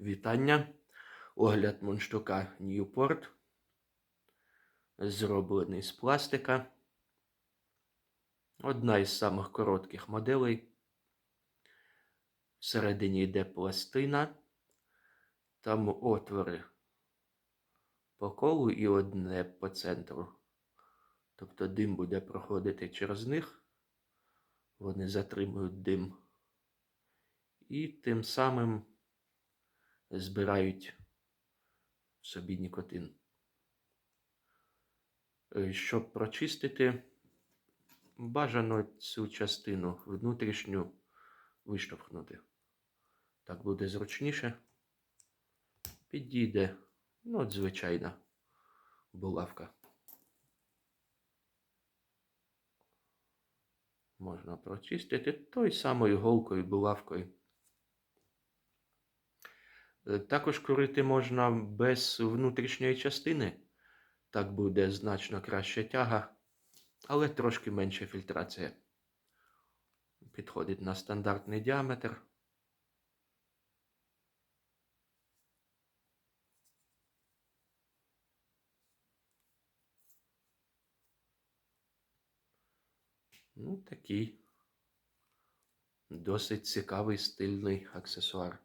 Вітання. Огляд мундштука Newport. Зроблений з пластика. Одна із самих коротких моделей. Всередині йде пластина. Там отвори по колу і одне по центру. Тобто дим буде проходити через них. Вони затримують дим. І тим самим збирають собі нікотин. Е, Щоб прочистити, бажано цю частину внутрішню виштовхнути. Так буде зручніше. Підійде, ну, от звичайна булавка. Можна прочистити той самою голкою, булавкою. Е, Також курити можна без внутрішньої частини. Так буде значно краща тяга, але трошки менша фільтрація. Підходить на стандартний діаметр. Ну, такий досить цікавий стильний аксесуар.